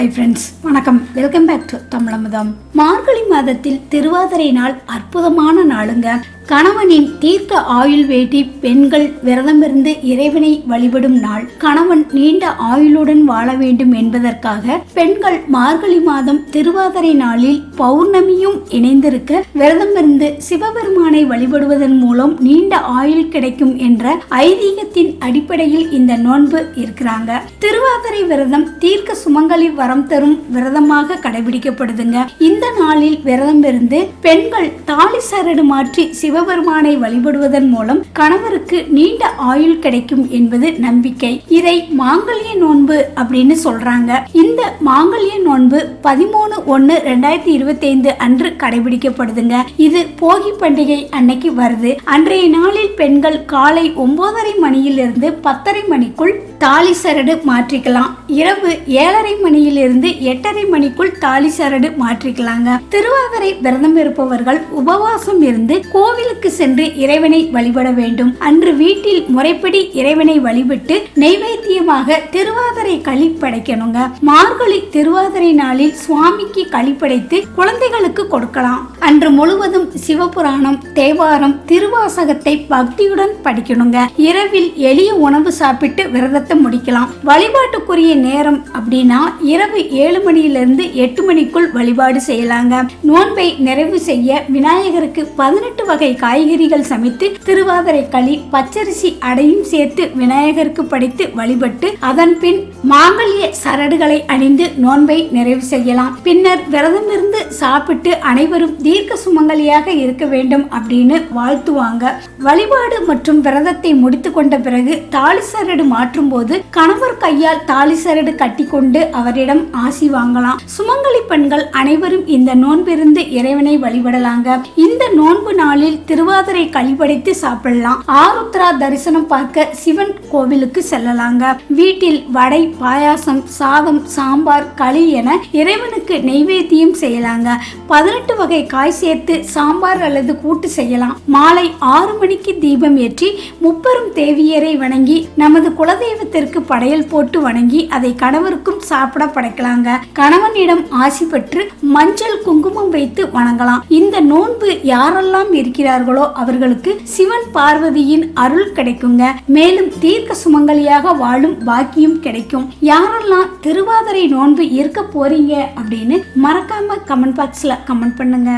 Hi friends வணக்கம். Welcome back to Tamilamudham. Margazhi மாதத்தில் திருவாதிரை நாள் அற்புதமான நாளுங்க. கணவனின் தீர்க்க ஆயுள் வேட்டி பெண்கள் விரதமிருந்து இறைவனை வழிபடும் நாள். கணவன் நீண்ட ஆயுளுடன் வாழ வேண்டும் என்பதற்காக பெண்கள் மார்கழி மாதம் திருவாதிரை நாளில் பௌர்ணமியும் இணைந்திருக்க விரதமிருந்து சிவபெருமானை வழிபடுவதன் மூலம் நீண்ட ஆயுள் கிடைக்கும் என்ற ஐதீகத்தின் அடிப்படையில் இந்த நோன்பு இருக்கிறாங்க. திருவாதிரை விரதம் தீர்க்க சுமங்கலி வரம் தரும் விரதமாக கடைபிடிக்கப்படுதுங்க. இந்த நாளில் விரதம் இருந்து பெண்கள் தாலி சரடு மாற்றி சிவபெருமானை வழிபடுவதன் மூலம் கணவருக்கு நீண்ட ஆயுள் கிடைக்கும் என்பது நம்பிக்கை. இதை மாங்கல்ய நோன்பு அப்படின்னு சொல்றாங்க. இந்த மாங்கல்ய நோன்பு பதிமூணு ஒன்னு ரெண்டாயிரத்தி இருபத்தி ஐந்து அன்று கடைபிடிக்கப்படுதுங்க. இது போகி பண்டிகை அன்னைக்கு வருது. அன்றைய நாளில் பெண்கள் காலை ஒன்பதரை மணியிலிருந்து பத்தரை மணிக்குள் தாலி சரடு மாற்றிக்கலாம். இரவு ஏழரை மணியிலிருந்து எட்டரை மணிக்குள் தாலி சரடு மாற்றிக்கலாங்க. திருவாதிரை விரதம் இருப்பவர்கள் உபவாசம் இருந்து கோவிலுக்கு சென்று இறைவனை வழிபட வேண்டும். அன்று வீட்டில் முறைப்படி இறைவனை வழிபட்டு நெய்வேத்தியமாக திருவாதிரை களி படைக்கணுங்க. மார்கழி திருவாதிரை நாளில் சுவாமிக்கு களி படைத்து குழந்தைகளுக்கு கொடுக்கலாம். அன்று முழுவதும் சிவபுராணம் தேவாரம் திருவாசகத்தை பக்தியுடன் படிக்கணுங்க. இரவில் எளிய உணவு சாப்பிட்டு விரதத்தை முடிக்கலாம். வழிபாட்டுக்குரிய நேரம் அப்படின்னா இரவு ஏழு மணியிலிருந்து எட்டு மணிக்குள் வழிபாடு செய்யலாங்க. நோன்பை நிறைவு செய்ய விநாயகருக்கு பதினெட்டு வகை காய்கறிகள் சமைத்து திருவாதிரை களி பச்சரிசி அடையும் சேர்த்து விநாயகருக்கு படைத்து வழிபட்டு அதன் பின் மாங்கல்ய சரடுகளை அணிந்து நோன்பை நிறைவு செய்யலாம். பின்னர் விரதமிருந்து சாப்பிட்டு அனைவரும் தீர்க்க சுமங்கலியாக இருக்க வேண்டும் அப்படின்னு வாழ்த்துவாங்க. வழிபாடு மற்றும் விரதத்தை முடித்து கொண்ட பிறகு தாலி சரடு மாற்றும் போது கணவர் கையால் தாலி சரடு கட்டி கொண்டு அவரிடம் ஆசி வாங்கலாம். சுமங்கலி பெண்கள் அனைவரும் இந்த நோன்பிருந்து இறைவனை வழிபடலாங்க. இந்த நோன்பு நாளில் திருவாதிரை கழிபடைத்து சாப்பிடலாம். ஆருத்ரா தரிசனம் பார்க்க சிவன் கோவிலுக்கு செல்லலாங்க. வீட்டில் வடை பாயாசம் சாதம் சாம்பார் களி என இறைவனுக்கு நெய்வேத்தியம் செய்யலாங்க. பதினெட்டு வகை காய் சேர்த்து சாம்பார் அல்லது கூட்டு செய்யலாம். மாலை ஆறு மணிக்கு தீபம் ஏற்றி முப்பெரும் தேவியரை வணங்கி நமது குலதெய்வ தெற்கு படையல் போட்டு வணங்கி அதை கணவருக்கும் சாப்பிட படைக்கலாங்க. கணவனிடம் ஆசி பெற்று மஞ்சள் குங்குமம் வைத்து வணங்கலாம். இந்த நோன்பு யாரெல்லாம் இருக்கிறார்களோ அவர்களுக்கு சிவன் பார்வதியின் அருள் கிடைக்குங்க. மேலும் தீர்க்க சுமங்கலியாக வாழும் பாக்கியம் கிடைக்கும். யாரெல்லாம் திருவாதிரை நோன்பு இருக்க போறீங்க அப்படின்னு மறக்காம கமெண்ட் பாக்ஸ்ல கமெண்ட் பண்ணுங்க.